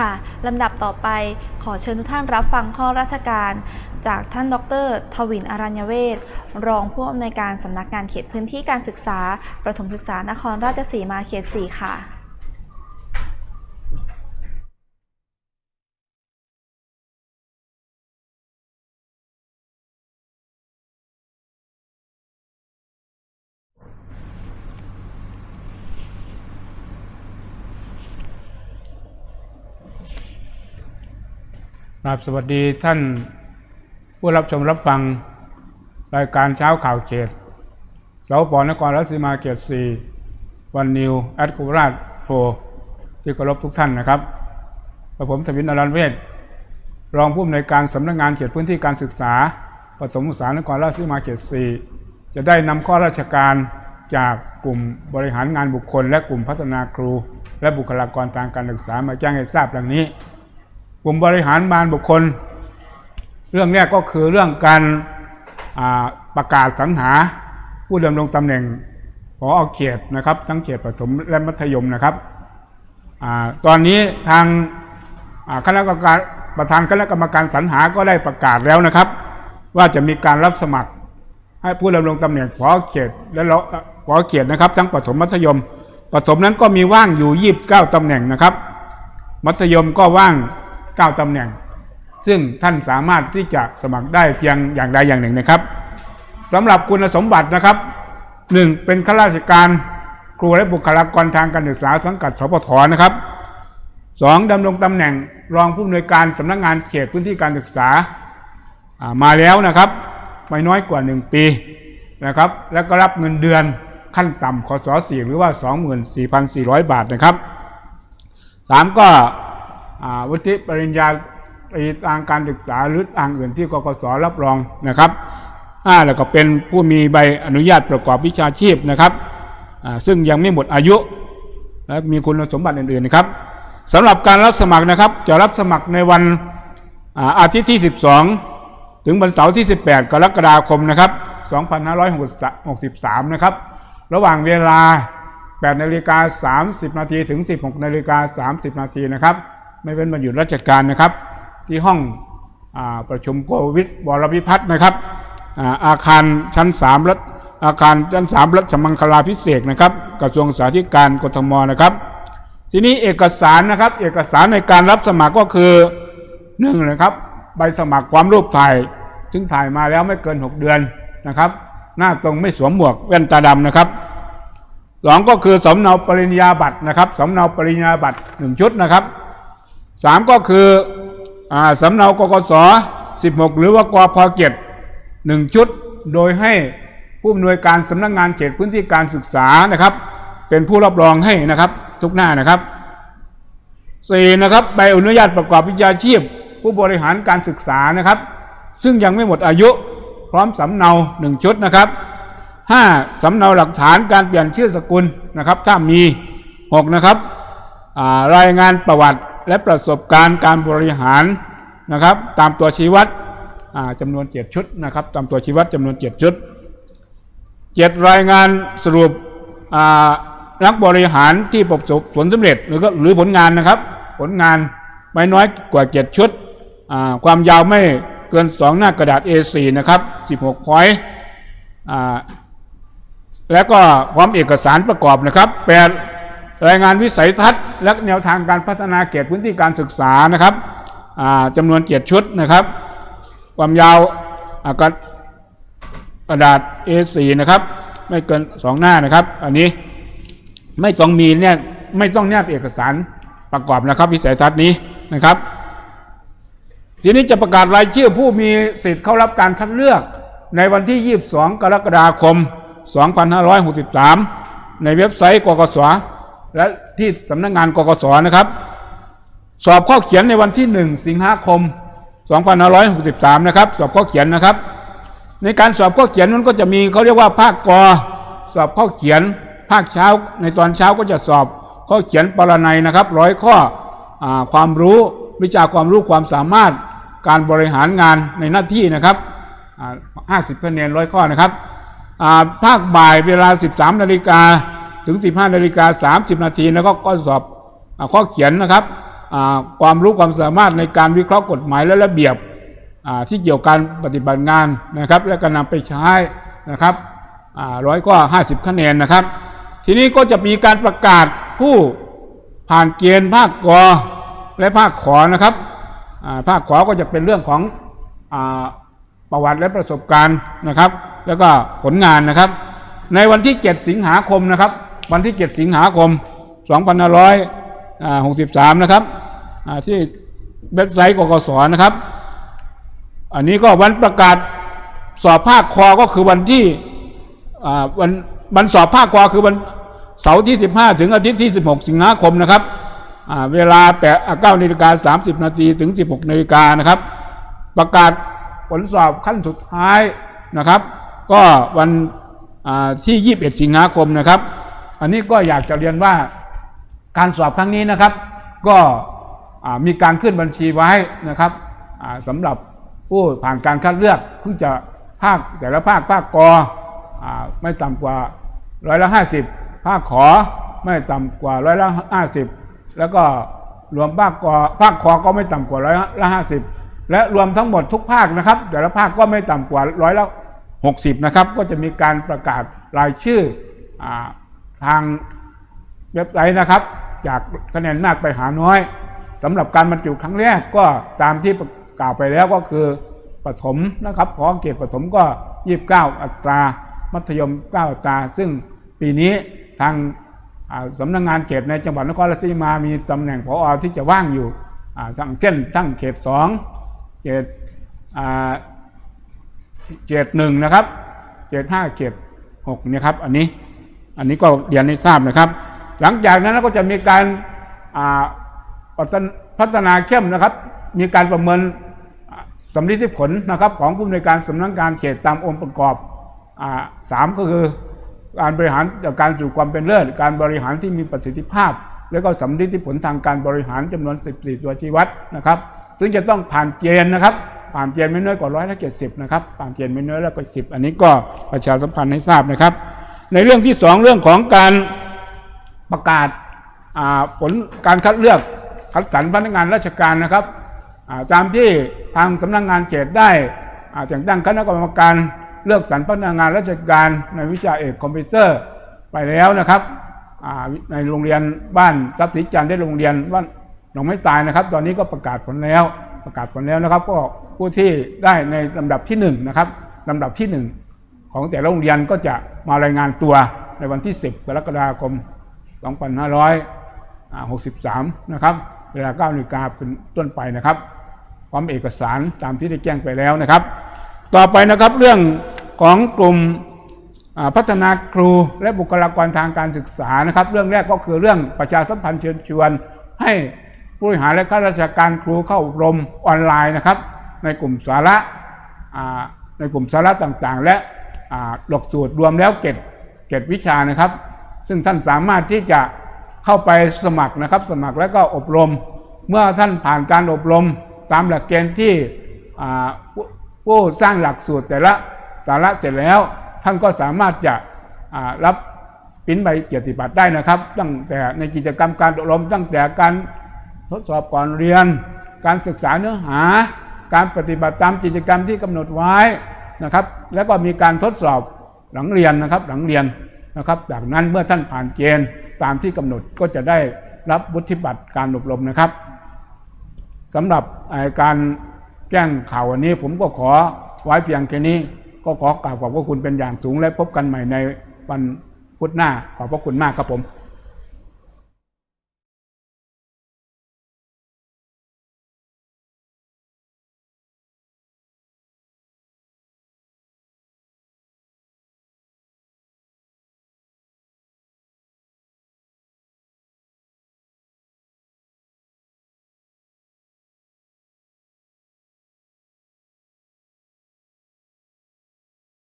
ค่ะลำดับต่อไปขอเชิญทุกท่านรับฟังข้อราชการ จากท่านดร ทวินอรัญญเวศรองผู้อำนวยการสำนักงานเขตพื้นที่การศึกษา ประถมศึกษานครราชสีมาเขต 4 ค่ะ ครับสวัสดีท่านผู้รับชมรับฟัง รายการเช้าข่าวเขตสปนครรัฐสีมาเขตสี่วันนิวแอดกุราชโฟที่เคารพทุกท่านนะครับกับผมสวินอรันเวศรองผู้อำนวยการสำนักงานเขตพื้นที่การศึกษาปฐมศึกษานครราชสีมาเขตสี่จะได้นำข้อราชการจากกลุ่มบริหารงานบุคคล และกลุ่มพัฒนาครู และบุคลากรทางการศึกษามาแจ้งให้ทราบดังนี้ กลุ่มบริหารงานบุคคล เรื่องแรกก็คือเรื่องการประกาศสรรหาผู้ดำรงตำแหน่งพอเขตนะครับ ทั้งเขตประถมและมัธยมนะครับอตอนนี้ทางคณะกรรมการประธานคณะกรรมการสรรหาก็ได้ประกาศแล้วนะครับ ว่าจะมีการรับสมัคร ให้ผู้ดำรงตำแหน่งพอเขตและเราพอเขตนะครับ ทั้งประถมมัธยมประถมนั้นก็มีว่างอยู่ 29ตำแหน่งนะครับ มัธยมก็ว่าง 9ตำแหน่ง ซึ่งท่านสามารถที่จะสมัครได้เพียงอย่างใดอย่างหนึ่งนะครับสำหรับคุณสมบัตินะครับ 1. เป็นข้าราชการครูและบุคลากรทางการศึกษาสังกัดสพทนะครับ 2. ดำรงตำแหน่งรองผู้อำนวยการสำนักงานเขตพื้นที่การศึกษาามาแล้วนะครับไม่น้อยกว่า 1 ปีนะครับ แล้วก็รับเงินเดือนขั้นต่ำคศ4หรือว่า 24,400 บาทนะครับ 3. ก็ วุฒิปริญญาตรีทางการศึกษาหรือทางอื่นที่กกสรับรองนะครับแล้วก็เป็นผู้มีใบอนุญาตประกอบวิชาชีพนะครับซึ่งยังไม่หมดอายุและมีคุณสมบัติอื่นๆนะครับสำหรับการรับสมัครนะครับ จะรับสมัครในวันอาอาทิตย์ที่ 12 ถึงวันเสาร์ที่ 18 กรกฎาคมนะครับ 2563 นะครับ ระหว่างเวลา 8 นาฬิกา 30 นาทีถึง 16 นาฬิกา 30 นาทีนะครับ ไม่เป็นวันหยุดราชการนะครับ ที่ห้องอประชุมโควิดวรพิพัฒน์นะครับอาคารชั้น3รัฐอาคารชั้น3รัชมังคลาพิเศษนะครับ กระทรวงสาธารณการกทมนะครับ ทีนี้เอกสารนะครับ เอกสารในการรับสมัครก็คือหนึ่งนะครับ ใบสมัครความรูปถ่ายถึงถ่ายมาแล้วไม่เกิน 6 เดือนนะครับ หน้าตรงไม่สวมหมวกแว่นตาดำนะครับสองก็คือสำเนาปริญญาบัตรนะครับสำเนาปริญญาบัตรหนึ่งชุดนะครับ สามก็คืออสำเนากกศส16หกหรือว่ากพเกตหนึ่งชุด โดยให้ผู้อำนวยการสำนักงานเขตพื้นที่การศึกษานะครับ เป็นผู้รับรองให้นะครับทุกหน้านะครับสี่นะครับใบอนุญาตประกอบวิชาชีพ ผู้บริหารการศึกษานะครับ ซึ่งยังไม่หมดอายุพร้อมสำเนาหนึ่งชุดนะครับ 5. สำเนาหลักฐานการเปลี่ยนชื่อสกุลนะครับ ถ้ามี 6. นะครับรายงานประวัติ และประสบการณ์การบริหารนะครับ ตามตัวชี้วัดอ่าจำนวน7ชุดนะครับ ตามตัวชี้วัดจำนวน7ชุด 7. รายงานสรุปนักบริหารที่ประสบผลสำเร็จหรือก็หรือผลงานนะครับ ผลงานไม่น้อยกว่า7ชุดอ่าความยาวไม่เกิน 2 หน้ากระดาษ A4 นะครับ16พอยต์และก็พร้อมเอกสารประกอบนะครับแปด รายงานวิสัยทัศน์และแนวทางการพัฒนาเขตพื้นที่การศึกษานะครับจำนวนเจ็ดชุดนะครับ ความยาวกระกระดาษ A4 นะครับไม่เกินสองหน้านะครับ อันนี้ไม่ต้องมีเนี่ยไม่ต้องแนบเอกสารประกอบนะครับ วิสัยทัศน์นี้นะครับ ทีนี้จะประกาศรายชื่อผู้มีสิทธิ์เข้ารับการคัดเลือกในวันที่ 22 กรกฎาคม 2563 ในเว็บไซต์กกส และที่สำนักงานกกสนะครับ สอบข้อเขียนในวันที่ 1 สิงหาคม 2563 นะครับ สอบข้อเขียนนะครับ ในการสอบข้อเขียนมันก็จะมีเขาเรียกว่าภาคกอสอบข้อเขียน ภาคเช้า ในตอนเช้าก็จะสอบข้อเขียนปรนัยนะครับร้อยข้ออความรู้วิชาความรู้ความสามารถการบริหารงานในหน้าที่นะครับห้าสิบคะแนนร้อยข้อนะครับภาคบ่ายเวลา 13นาฬิกา ถึง 15นาฬิกา30 นาทีแล้วก็ก็สอบข้อเขียนนะครับความรู้ความสามารถในการวิเคราะห์กฎหมายและระเบียบที่เกี่ยวกับการปฏิบัติงานนะครับ และก็นำไปใช้นะครับร้อยก็50 คะแนนนะครับ ทีนี้ก็จะมีการประกาศผู้ผ่านเกณฑ์ภาคกอและภาคขอนะครับภาคขอก็จะเป็นเรื่องของอประวัติและประสบการณ์นะครับ แล้วก็ผลงานนะครับ ในวันที่ 7 สิงหาคมนะครับ วันที่ 7 สิงหาคม 2563 นะครับที่เว็บไซต์กกสนะครับ อันนี้ก็วันประกาศสอบภาคคอก็คือวันที่วันวันสอบภาคคอคือวันเสาร์ที่ 15 ถึงอาทิตย์ที่ 16 สิงหาคมนะครับอ่าเวลา8 9นาฬิกา30 นาทีถึง 16 นาฬิกานะครับ ประกาศผลสอบขั้นสุดท้ายนะครับ ก็วันอ่าที่ 21 สิงหาคมนะครับ อันนี้ก็อยากจะเรียนว่าการสอบครั้งนี้นะครับ ก็มีการขึ้นบัญชีไว้นะครับอ่าสำหรับผู้ผ่านการคัดเลือกเพิ่งจะภาคแต่ละภาคภาคกอไม่ต่ำกว่าร้อยละห้าสิบภาคขอไม่ต่ำกว่าร้อยละห้าสิบแล้วก็รวมภาคกอภาคขอก็ไม่ต่ำกว่าร้อยละห้าสิบและรวมทั้งหมดทุกภาคนะครับ แต่ละภาคก็ไม่ต่ำกว่าร้อยละหกสิบนะครับ ก็จะมีการประกาศรายชื่ออ ทางเว็บไซต์นะครับ จากคะแนนมากไปหาน้อยสำหรับการบรรจุครั้งแรกก็ตามที่กล่าวไปแล้วก็คือปฐมนะครับขอเกรดปฐมก็ 29 อัตรา มัธยม 9 อัตรา ซึ่งปีนี้ทางอ่าสำนักงงานเขตในจังหวัดนครราชสีมามีตำแหน่งผอที่จะว่างอยู่ทั้งเช่นทั้งเขต 2 เขตเขตหนึ่งนะครับ เขตห้าเขตหกเนี่ยครับ อันนี้ อันนี้ก็เรียนให้ทราบนะครับ หลังจากนั้นก็จะมีการพัฒนาเข้มนะครับ มีการประเมินสำลิดผลนะครับของผู้อำนการสำนักงานเขตตามองค์ประกอบอ่าสามก็คือการบริหารจากการสู่ความเป็นเลิศ การบริหารที่มีประสิทธิภาพ แล้วก็สำลิดผลทางการบริหารจำนวน 14 ตัวชี้วัดนะครับ ซึ่งจะต้องผ่านเกณฑ์นะครับ ผ่านเกณฑ์ไม่น้อยกว่าร้อยละเจ็ดสิบนะครับผ่านเกณฑ์ไม่น้อยละกว่าสิบอันนี้ก็ประชาสัมพันธ์ให้ทราบนะครับ ในเรื่องที่สองเรื่องของการประกาศผลการคัดเลือกคัดสรรพนักงานราชการนะครับตามที่ทางสำนักงานเขตได้แต่งตั้งคณะกรรมการเลือกสรรพนักงานราชการในวิชาเอกคอมพิวเตอร์ไปแล้วนะครับในโรงเรียนบ้านทรัพย์ศรีจันทร์ได้โรงเรียนบ้านหนองไม้ทรายนะครับ ตอนนี้ก็ประกาศผลแล้วประกาศผลแล้วนะครับ ก็ผู้ที่ได้ในลำดับที่หนึ่งนะครับลำดับที่หนึ่ง ของแต่ละโรงเรียนก็จะมารายงานตัวในวันที่ 10 กรกฎาคม 2563 นะครับ เวลา9นาฬิกาเป็นต้นไปนะครับพร้อมเอกสารตามที่ได้แจ้งไปแล้วนะครับ ต่อไปนะครับเรื่องของกลุ่มพัฒนาครูและบุคลากรทางการศึกษานะครับ เรื่องแรกก็คือเรื่องประชาสัมพันธ์เชิญชวน ให้ผู้บริหารและข้าราชการครูเข้าอบรมออนไลน์นะครับ ในกลุ่มสาระในกลุ่มสาระต่างๆ และ หลักสูตรรวมแล้วเจ็ดเจ็ดวิชานะครับ ซึ่งท่านสามารถที่จะเข้าไปสมัครนะครับ สมัครแล้วก็อบรม เมื่อท่านผ่านการอบรมตามหลักเกณฑ์ที่ผู้สร้างหลักสูตรแต่ละสาระเสร็จแล้วท่านก็สามารถจะรับปริ้นใบเกียรติบัตรได้นะครับ ตั้งแต่ในกิจกรรมการอบรม ตั้งแต่การทดสอบก่อนเรียน การศึกษาเนื้อหา การปฏิบัติตามกิจกรรมที่กำหนดไว้ นะครับ แล้วก็มีการทดสอบหลังเรียนนะครับหลังเรียนนะครับ จากนั้นเมื่อท่านผ่านเกณฑ์ตามที่กำหนดก็จะได้รับวุฒิบัตรการอบรมนะครับสำหรับการแจ้งข่าววันนี้ผมก็ขอไว้เพียงแค่นี้ ก็ขอกราบขอบพระคุณเป็นอย่างสูงและพบกันใหม่ในวันพุธหน้าขอบพระคุณมากครับผม